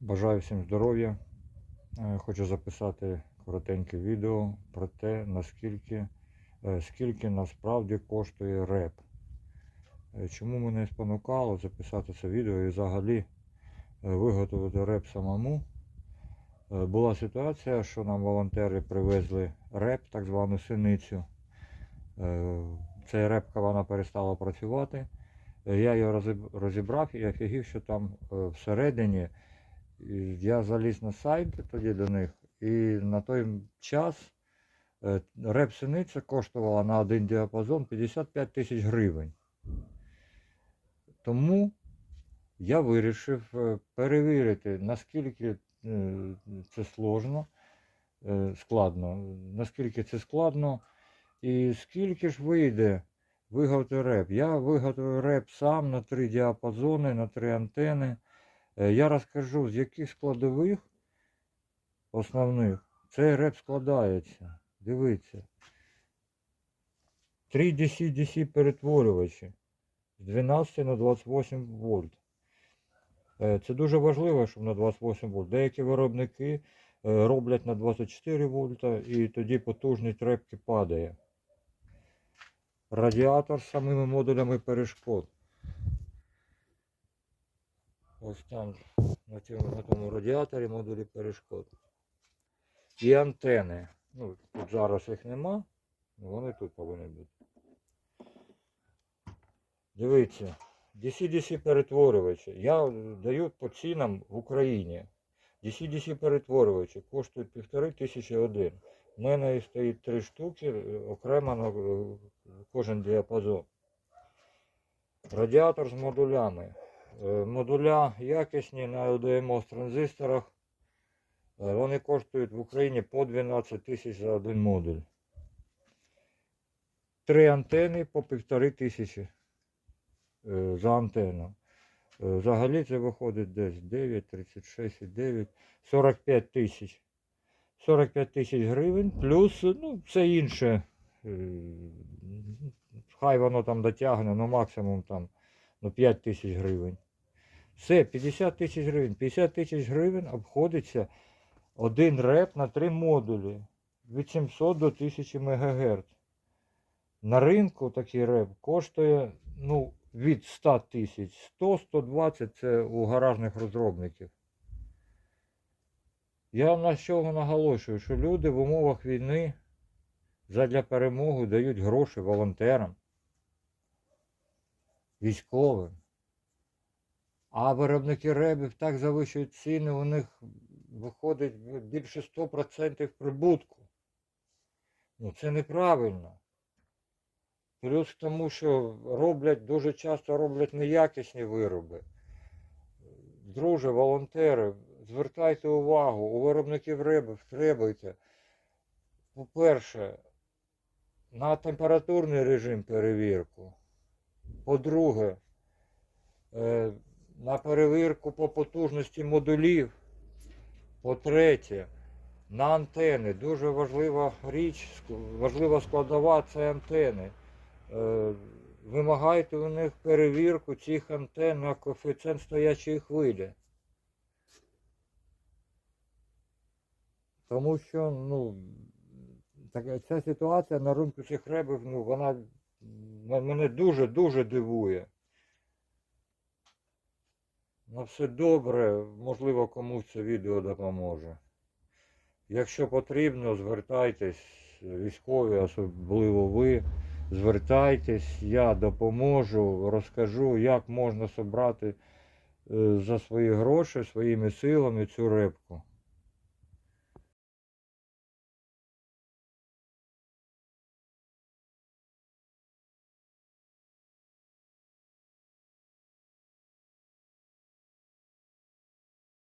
Бажаю всім здоров'я. Е, Хочу записати коротеньке відео про те, наскільки е, скільки насправді коштує реп. Е, Чому мене спонукало записати це відео і взагалі виготовити реп самому. Була ситуація, що нам волонтери привезли реп, так звану синицю. Цей репка вона перестала працювати. Я її розібрав і офігів, що там всередині я заліз на сайт тоді до них, і на той час е, реп-синиця коштувала на один діапазон 55 тисяч гривень. Тому я вирішив е, перевірити, наскільки е, це сложно, складно, наскільки це складно, і скільки ж вийде виготовити реп. Я виготовив реп сам на три діапазони, на три антени. Е, Я розкажу, з яких складових основних цей реп складається. Дивіться. Три DC-DC перетворювачі з 12 на 28 вольт. Е, Це дуже важливо, щоб на 28 вольт. Деякі виробники е, роблять на 24 вольта і тоді потужність репки падає. Радіатор з самими модулями перешкод. Ось там на цьому на тому радіаторі модулі перешкод. І антени. Ну, тут зараз їх нема, вони тут повинні бути. Дивіться, DC-DC перетворювачі. Я даю по цінам в Україні. DC-DC перетворювачі коштують півтори тисячі один. У мене стоїть три штуки, е, окремо на е, кожен діапазон. Радіатор з модулями. Е, Модуля якісні на LDMOS транзисторах. Е, Вони коштують в Україні по 12 тисяч за один модуль. Три антени по півтори тисячі е, за антенну. Взагалі це виходить десь 9, 36 і 9, 45 тисяч. 45 тисяч гривень, плюс ну, все інше. Хай воно там дотягне, ну максимум там ну, 5 тисяч гривень. Все, 50 тисяч гривень. 50 тисяч гривень обходиться один реп на три модулі від 700 до 1000 МГц. На ринку такий реп коштує ну, від 100 тисяч. 100-120 це у гаражних розробників. Я на що наголошую, що люди в умовах війни задля перемоги дають гроші волонтерам, військовим. А виробники ребів так завищують ціни, у них виходить більше 100% прибутку. Ну це неправильно. Плюс тому, що роблять, дуже часто роблять неякісні вироби. Друже, волонтери, звертайте увагу, у виробників ребів требуйте. По-перше, на температурний режим перевірку. По-друге, е, на перевірку по потужності модулів. По-третє, на антени. Дуже важлива річ, важлива складова це антени. Е, Вимагайте у них перевірку цих антен на коефіцієнт стоячої хвилі. Тому що, ну, така, ця ситуація на ринку цих ребів, ну, вона мене дуже-дуже дивує. Ну, все добре, можливо, комусь це відео допоможе. Якщо потрібно, звертайтесь, військові, особливо ви, звертайтесь, я допоможу, розкажу, як можна зібрати е, за свої гроші, своїми силами цю репку.